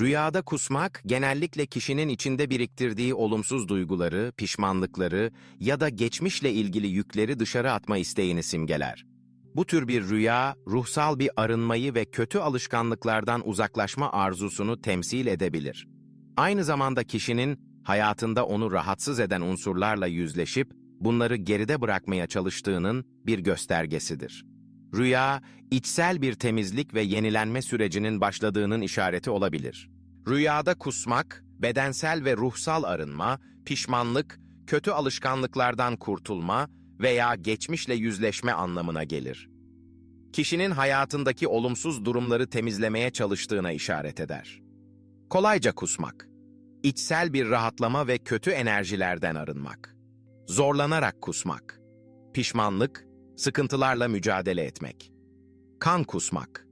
Rüyada kusmak, genellikle kişinin içinde biriktirdiği olumsuz duyguları, pişmanlıkları ya da geçmişle ilgili yükleri dışarı atma isteğini simgeler. Bu tür bir rüya, ruhsal bir arınmayı ve kötü alışkanlıklardan uzaklaşma arzusunu temsil edebilir. Aynı zamanda kişinin hayatında onu rahatsız eden unsurlarla yüzleşip bunları geride bırakmaya çalıştığının bir göstergesidir. Rüya, içsel bir temizlik ve yenilenme sürecinin başladığının işareti olabilir. Rüyada kusmak, bedensel ve ruhsal arınma, pişmanlık, kötü alışkanlıklardan kurtulma veya geçmişle yüzleşme anlamına gelir. Kişinin hayatındaki olumsuz durumları temizlemeye çalıştığına işaret eder. Kolayca kusmak, içsel bir rahatlama ve kötü enerjilerden arınmak. Zorlanarak kusmak, pişmanlık, sıkıntılarla mücadele etmek. Kan kusmak,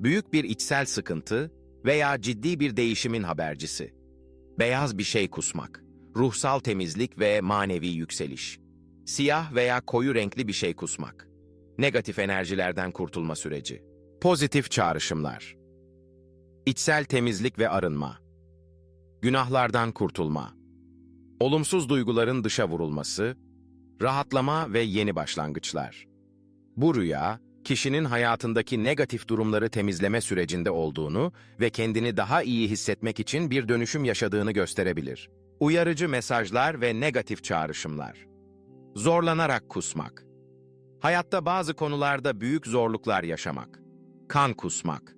büyük bir içsel sıkıntı veya ciddi bir değişimin habercisi. Beyaz bir şey kusmak, ruhsal temizlik ve manevi yükseliş. Siyah veya koyu renkli bir şey kusmak. Negatif enerjilerden kurtulma süreci. Pozitif çağrışımlar. İçsel temizlik ve arınma. Günahlardan kurtulma. Olumsuz duyguların dışa vurulması, rahatlama ve yeni başlangıçlar. Bu rüya, kişinin hayatındaki negatif durumları temizleme sürecinde olduğunu ve kendini daha iyi hissetmek için bir dönüşüm yaşadığını gösterebilir. Uyarıcı mesajlar ve negatif çağrışımlar. Zorlanarak kusmak. Hayatta bazı konularda büyük zorluklar yaşamak. Kan kusmak.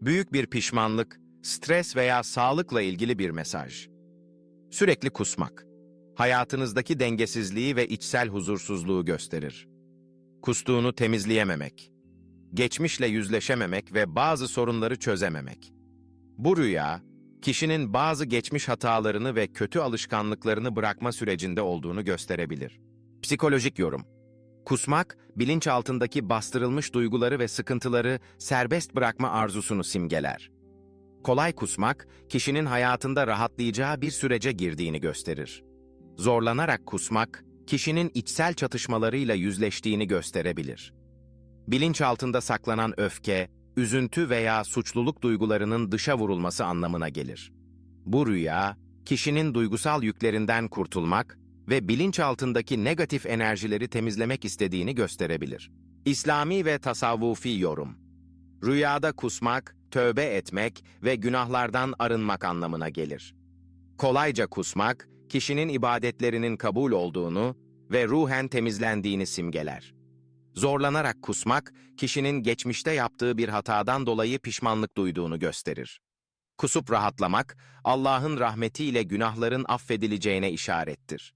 Büyük bir pişmanlık, stres veya sağlıkla ilgili bir mesaj. Sürekli kusmak. Hayatınızdaki dengesizliği ve içsel huzursuzluğu gösterir. Kustuğunu temizleyememek. Geçmişle yüzleşememek ve bazı sorunları çözememek. Bu rüya, kişinin bazı geçmiş hatalarını ve kötü alışkanlıklarını bırakma sürecinde olduğunu gösterebilir. Psikolojik yorum. Kusmak, bilinç altındaki bastırılmış duyguları ve sıkıntıları serbest bırakma arzusunu simgeler. Kolay kusmak, kişinin hayatında rahatlayacağı bir sürece girdiğini gösterir. Zorlanarak kusmak, kişinin içsel çatışmalarıyla yüzleştiğini gösterebilir. Bilinç altında saklanan öfke, üzüntü veya suçluluk duygularının dışa vurulması anlamına gelir. Bu rüya, kişinin duygusal yüklerinden kurtulmak ve bilinç altındaki negatif enerjileri temizlemek istediğini gösterebilir. İslami ve tasavvufi yorum Rüyada kusmak, tövbe etmek ve günahlardan arınmak anlamına gelir. Kolayca kusmak, kişinin ibadetlerinin kabul olduğunu ve ruhen temizlendiğini simgeler. Zorlanarak kusmak, kişinin geçmişte yaptığı bir hatadan dolayı pişmanlık duyduğunu gösterir. Kusup rahatlamak, Allah'ın rahmetiyle günahların affedileceğine işarettir.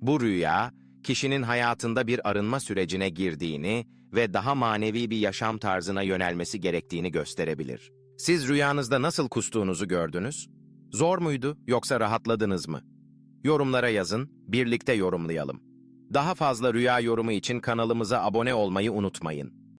Bu rüya, kişinin hayatında bir arınma sürecine girdiğini ve daha manevi bir yaşam tarzına yönelmesi gerektiğini gösterebilir. Siz rüyanızda nasıl kustuğunuzu gördünüz? Zor muydu yoksa rahatladınız mı? Yorumlara yazın, birlikte yorumlayalım. Daha fazla rüya yorumu için kanalımıza abone olmayı unutmayın.